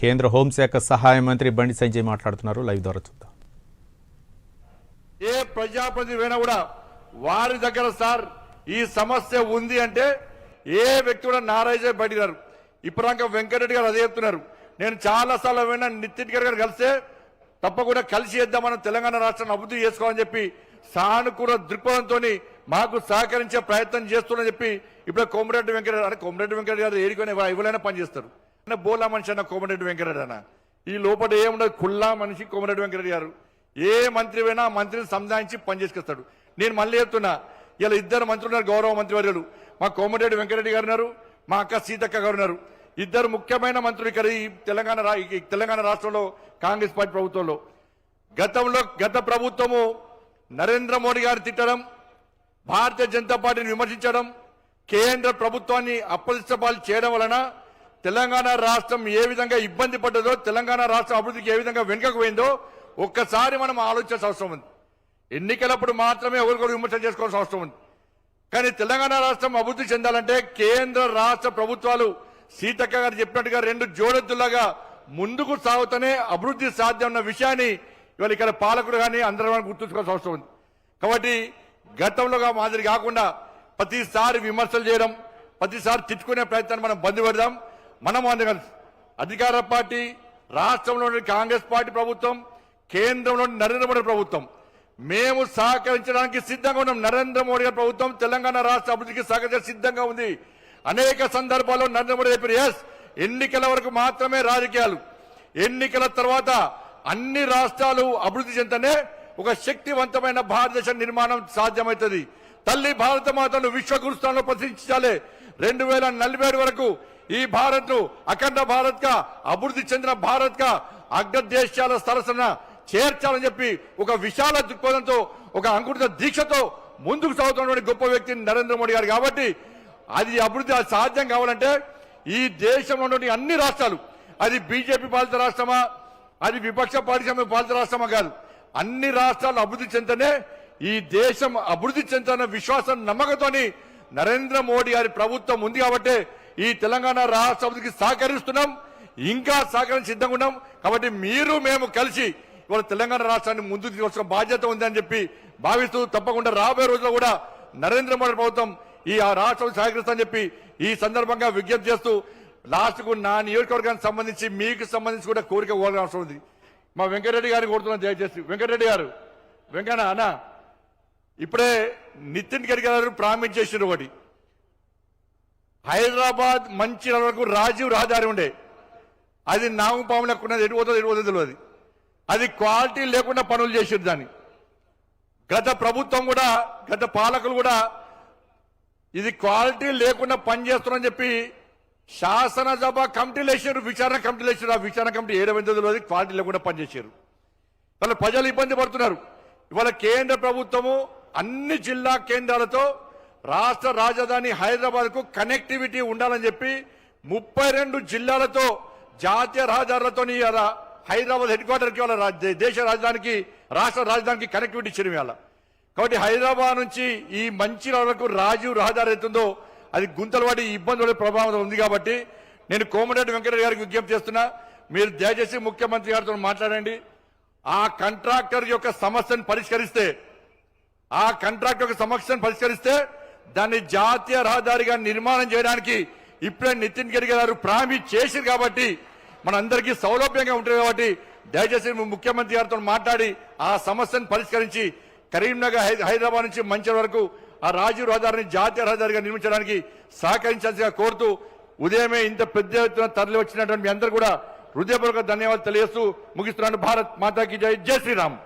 కేంద్ర హోంశాఖ సహాయ మంత్రి బండి సంజయ్ మాట్లాడుతున్నారు. లైవ్ ద్వారా చూద్దాం. ఏ ప్రజాప్రతినిధి అయినా కూడా వారి దగ్గర సార్ ఈ సమస్య ఉంది అంటే ఏ వ్యక్తి కూడా నారాయణ ఇప్పుడు ఇప్పటిదాకా వెంకటరెడ్డి గారు అదే చెప్తున్నారు. నేను చాలా సార్లు విన్నా నితిన్ గారు కలిస్తే తప్పకుండా కలిసి చేద్దాం తెలంగాణ రాష్ట్రాన్ని అభివృద్ధి చేసుకోవాలని చెప్పి సానుకూల దృక్పథంతో మాకు సహకరించే ప్రయత్నం చేస్తున్నా చెప్పి ఇప్పుడు కోమరెడ్డి వెంకటరెడ్డి అంటే కోమరెడ్డి వెంకటరెడ్డి గారు ఏడుకొని ఇవ్వలైనా పనిచేస్తారు అంటే బోలా మనిషి అన్న కోమరెడ్డి వెంకరెడ్డి అన్న. ఈ లోపల ఏముండదు? కుల్లా మనిషి కోమరెడ్డి వెంకరెడ్డి గారు. ఏ మంత్రి పోయినా మంత్రిని సంధానించి పనిచేసుకొస్తాడు. నేను మళ్ళీ చెప్తున్నా ఇలా ఇద్దరు మంత్రులు ఉన్నారు గౌరవ మంత్రివర్యులు. మా కోమటిరెడ్డి వెంకరెడ్డి గారు ఉన్నారు మా అక్క సీతక్క గారు ఉన్నారు. ఇద్దరు ముఖ్యమైన మంత్రులు ఇక్కడ ఈ తెలంగాణ ఈ తెలంగాణ రాష్ట్రంలో కాంగ్రెస్ పార్టీ ప్రభుత్వంలో. గతంలో గత ప్రభుత్వము నరేంద్ర మోడీ గారు తిట్టడం భారతీయ జనతా పార్టీని విమర్శించడం కేంద్ర ప్రభుత్వాన్ని అప్రతిష్టపాలు చేయడం వలన తెలంగాణ రాష్ట్రం ఏ విధంగా ఇబ్బంది పడ్డదో తెలంగాణ రాష్ట్రం అభివృద్ధికి ఏ విధంగా వెనుకకు పోయిందో ఒక్కసారి మనం ఆలోచించాల్సిన అవసరం ఉంది. ఎన్నికలప్పుడు మాత్రమే ఒకరికొకరు విమర్శ చేసుకోవాల్సిన అవసరం ఉంది. కానీ తెలంగాణ రాష్ట్రం అభివృద్ధి చెందాలంటే కేంద్ర రాష్ట్ర ప్రభుత్వాలు సీతక్క గారు చెప్పినట్టుగా రెండు జోడెద్దులాగా ముందుకు సాగుతూనే అభివృద్ధి సాధ్యం అన్న విషయాన్ని ఇవాళ ఇక్కడ పాలకులు కానీ అందరూ గుర్తుంచుకోవాల్సిన అవసరం ఉంది. కాబట్టి గతంలోగా మాదిరి కాకుండా ప్రతిసారి విమర్శలు చేయడం ప్రతిసారి తిట్టుకునే ప్రయత్నాన్ని మనం బంద్ పెడదాం. మనం అందరం అధికార పార్టీ రాష్ట్రంలోని కాంగ్రెస్ పార్టీ ప్రభుత్వం కేంద్రంలోని నరేంద్ర మోడీ ప్రభుత్వం. మేము సహకరించడానికి సిద్ధంగా ఉన్నాం. నరేంద్ర మోడీ గారి ప్రభుత్వం తెలంగాణ రాష్ట్ర అభివృద్ధికి సహకరించ సిద్ధంగా ఉంది. అనేక సందర్భాల్లో నరేంద్ర మోడీ చెప్పారు ఎస్ ఎన్నికల వరకు మాత్రమే రాజకీయాలు. ఎన్నికల తర్వాత అన్ని రాష్ట్రాలు అభివృద్ధి చెందనే ఒక శక్తివంతమైన భారతదేశ నిర్మాణం సాధ్యమవుతుంది. తల్లి భారత మాతను విశ్వగురుస్థానంలో ప్రతిష్ఠించాలి. రెండు వేల నలభై వరకు ఈ భారత్ను అఖండ భారత్గా అభివృద్ధి చెందిన భారత్గా అగ్రదేశాల సరసన చేర్చాలని చెప్పి ఒక విశాల దృక్పథంతో ఒక అంకురిత దీక్షతో ముందుకు సాగుతున్నటువంటి గొప్ప వ్యక్తి నరేంద్ర మోడీ గారు. కాబట్టి అది అభివృద్ధి అది సాధ్యం కావాలంటే ఈ దేశంలో ఉన్నటువంటి అన్ని రాష్ట్రాలు అది బీజేపీ పాలిత రాష్ట్రమా అది విపక్ష పారిశ్రామిక పాలిత రాష్ట్రమా కాదు అన్ని రాష్ట్రాలు అభివృద్ధి చెందనే ఈ దేశం అభివృద్ధి చెందుతున్న విశ్వాసం నమ్మకంతోని నరేంద్ర మోడీ గారి ప్రభుత్వం ఉంది కాబట్టి ఈ తెలంగాణ రాష్ట్ర అభివృద్ధికి సహకరిస్తున్నాం. ఇంకా సహకరించి సిద్ధంగా ఉన్నాం. కాబట్టి మీరు మేము కలిసి ఇవాళ తెలంగాణ రాష్ట్రాన్ని ముందుకు తీసుకొచ్చిన బాధ్యత ఉంది అని చెప్పి భావిస్తూ తప్పకుండా రాబోయే రోజుల్లో కూడా నరేంద్ర మోడీ ప్రభుత్వం ఈ ఆ రాష్ట్రం సహకరిస్తామని చెప్పి ఈ సందర్భంగా విజ్ఞప్తి చేస్తూ లాస్ట్కు నా నియోజకవర్గానికి సంబంధించి మీకు సంబంధించి కూడా కోరిక కోరడం అవసరం ఉంది. మా వెంకటరెడ్డి గారిని కోరుతున్నాను దయచేసి. వెంకటరెడ్డి గారు వెంకన్న అన్న ఇప్పుడే నితిన్ గడ్కరీ గారు ప్రామిస్ చేసిన ఒకటి. హైదరాబాద్ మంచి వరకు రాజీవ్ రహదారి ఉండే. అది నాము లెక్కున్నది ఎటు పోతుందో ఎటు తెలియదు. అది క్వాలిటీ లేకుండా పనులు చేసారు దాన్ని. గత ప్రభుత్వం కూడా గత పాలకులు కూడా ఇది క్వాలిటీ లేకుండా పనిచేస్తున్నారని చెప్పి శాసనసభ కమిటీలు వేసారు విచారణ కమిటీలు వేసారు ఆ విచారణ కమిటీ ఏడవైందో తెలియదు. క్వాలిటీ లేకుండా పనిచేశారు వాళ్ళ ప్రజలు ఇబ్బంది పడుతున్నారు. ఇవాళ కేంద్ర ప్రభుత్వము అన్ని జిల్లా కేంద్రాలతో రాష్ట్ర రాజధాని హైదరాబాద్కు కనెక్టివిటీ ఉండాలని చెప్పి ముప్పై రెండు జిల్లాలతో జాతీయ రహదారులతో హైదరాబాద్ హెడ్ క్వార్టర్కి వాళ్ళ రా- దేశ రాజధానికి రాష్ట్ర రాజధానికి కనెక్టివిటీ ఇచ్చిన ఇవాళ. కాబట్టి హైదరాబాద్ నుంచి ఈ మంచి వరకు రాజీవ్ రహదారి అవుతుందో అది గుంతలు ఇబ్బందుల ప్రభావం ఉంది కాబట్టి నేను కోమటిరెడ్డి వెంకటరెడ్డి గారికి విజ్ఞప్తి చేస్తున్నా. మీరు దయచేసి ముఖ్యమంత్రి గారితో మాట్లాడండి. ఆ కాంట్రాక్టర్ యొక్క సమస్యను పరిష్కరిస్తే ఆ కాంట్రాక్టర్ యొక్క సమస్యను పరిష్కరిస్తే దాన్ని జాతీయ రహదారిగా నిర్మాణం చేయడానికి ఇప్పుడే నితిన్ గడ్కరీ గారు ప్రామిస్ చేసింది కాబట్టి మనందరికీ సౌలభ్యంగా ఉంటుంది కాబట్టి దయచేసి ముఖ్యమంత్రి గారితో మాట్లాడి ఆ సమస్యను పరిష్కరించి కరీంనగర్ హై- హైదరాబాద్ నుంచి మంచి వరకు ఆ రాజీవ్ రహదారిని జాతీయ రహదారిగా నిర్మించడానికి సహకరించాల్సిగా కోరుతూ ఉదయమే ఇంత పెద్ద ఎత్తున తరలి వచ్చినటువంటి మీ అందరూ కూడా హృదయపూర్వక ధన్యవాదాలు తెలియజేస్తూ ముగిస్తున్నాను. భారత్ మాతాకి జై. జై శ్రీరామ్.